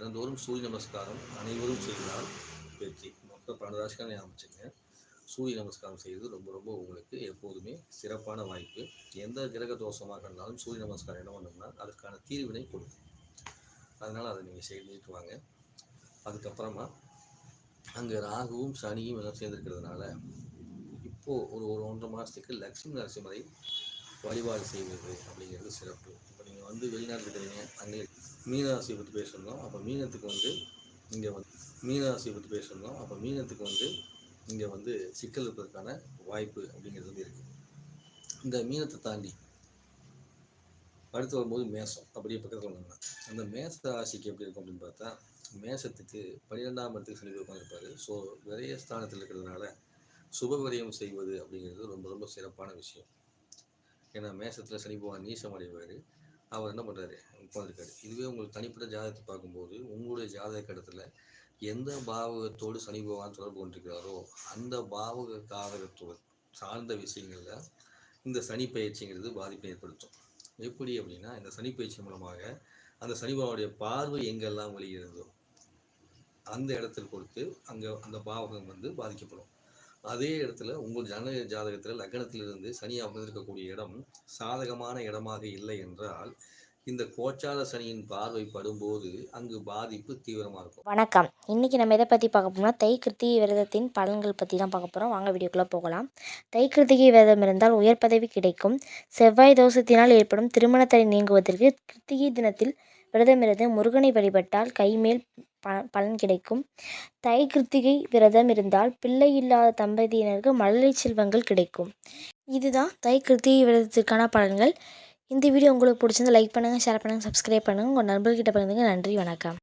தினந்தோறும் சூரிய நமஸ்காரம் அனைவரும் செய்தால் வெற்றி. மொத்தம் பன்னெண்டு ராசிக்கான ஞாபகம் வச்சுங்க சூரிய நமஸ்காரம் செய்வது ரொம்ப ரொம்ப உங்களுக்கு எப்போதுமே சிறப்பான வாய்ப்பு. எந்த கிரக தோஷமாக இருந்தாலும் சூரிய நமஸ்காரம் என்ன பண்ணோம்னா அதற்கான தீர்வினை கொடுக்கும். அதனால் அதை நீங்கள் செய்துட்டு வாங்க. அதுக்கப்புறமா அங்கே ராகுவும் சனியும் எல்லாம் சேர்ந்துருக்கிறதுனால இப்போது ஒரு ஒரு ஒன்றரை மாதத்துக்கு லக்ஷ்மி நரசிம்மரை வழிபாடு செய்வது அப்படிங்கிறது சிறப்பு. இப்போ நீங்கள் வந்து வெளிநாட்டில் இருக்கிறீங்க அங்கே மீனராசியை பற்றி பேசணும் அப்போ மீனத்துக்கு வந்து இங்கே வந்து மீனராசியை பற்றி பேசணும் அப்போ மீனத்துக்கு வந்து இங்கே வந்து சிக்கல் இருப்பதற்கான வாய்ப்பு அப்படிங்கிறது வந்து இருக்குது இந்த மீனத்தை தாண்டி அடுத்து வரும்போது மேசம் அப்படியே பக்கத்தில் வந்தாங்க அந்த மேச ராசிக்கு எப்படி இருக்கும் அப்படின்னு பார்த்தா மேசத்துக்கு பன்னிரெண்டாம் இடத்துக்கு சனி உட்காந்துருப்பாரு ஸோ நிறைய ஸ்தானத்தில் இருக்கிறதுனால சுப விரயம் செய்வது அப்படிங்கிறது ரொம்ப ரொம்ப சிறப்பான விஷயம். ஏன்னா மேசத்தில் சனி பகவான் நீசம் அடைவார். அவர் என்ன பண்ணுறாரு உட்காந்துருக்காரு இதுவே உங்களுக்கு தனிப்பட்ட ஜாதகத்தை பார்க்கும்போது உங்களுடைய ஜாதக கடத்தில் எந்த பாவகத்தோடு சனி பகவான் தொடர்பு கொண்டிருக்கிறாரோ அந்த பாவக காரகத்தோடு சார்ந்த விஷயங்களில் இந்த சனி பயிற்சிங்கிறது பாதிப்பை ஏற்படுத்தும். எப்படி அப்படின்னா இந்த சனி பயிற்சி மூலமாக அந்த சனி பகவானுடைய பார்வை எங்கெல்லாம் வழிகிறதோ அந்த இடத்தில் கொடுத்து அங்கே அந்த பாவகம் வந்து பாதிக்கப்படும். அதே இடத்துல உங்கள் ஜன ஜாதகத்தில் லக்னத்திலிருந்து சனி அமர்ந்திருக்கக்கூடிய இடம் சாதகமான இடமாக இல்லை என்றால் இந்த கோச்சார சனியின் பார்வை படும்போது அங்கு பாதிப்பு தீவிரமாக இருக்கும். வணக்கம். இன்றைக்கி நம்ம எதை பற்றி பார்க்க போகிறோம்னா தை கிருத்திகை விரதத்தின் பலன்கள் பற்றி தான் பார்க்க போகிறோம் வாங்க வீடியோக்குள்ளே போகலாம். தை கிருத்திகை விரதம் இருந்தால் உயர் பதவி கிடைக்கும். செவ்வாய் தோஷத்தினால் ஏற்படும் திருமணத்தடை நீங்குவதற்கு கிருத்திகை தினத்தில் விரதம் இருந்து முருகனை வழிபட்டால் கைமேல் ப பலன் கிடைக்கும். தை கிருத்திகை விரதம் இருந்தால் பிள்ளை இல்லாத தம்பதியினருக்கு மழலை செல்வங்கள் கிடைக்கும். இதுதான் தை கிருத்திகை விரதத்திற்கான பலன்கள். இந்த வீடியோ உங்களுக்கு பிடிச்சிருந்தா லைக் பண்ணுங்கள் ஷேர் பண்ணுங்கள் சப்ஸ்கிரைப் பண்ணுங்கள் உங்கள் நண்பர்கிட்ட பகிர்ந்துங்க. நன்றி வணக்கம்.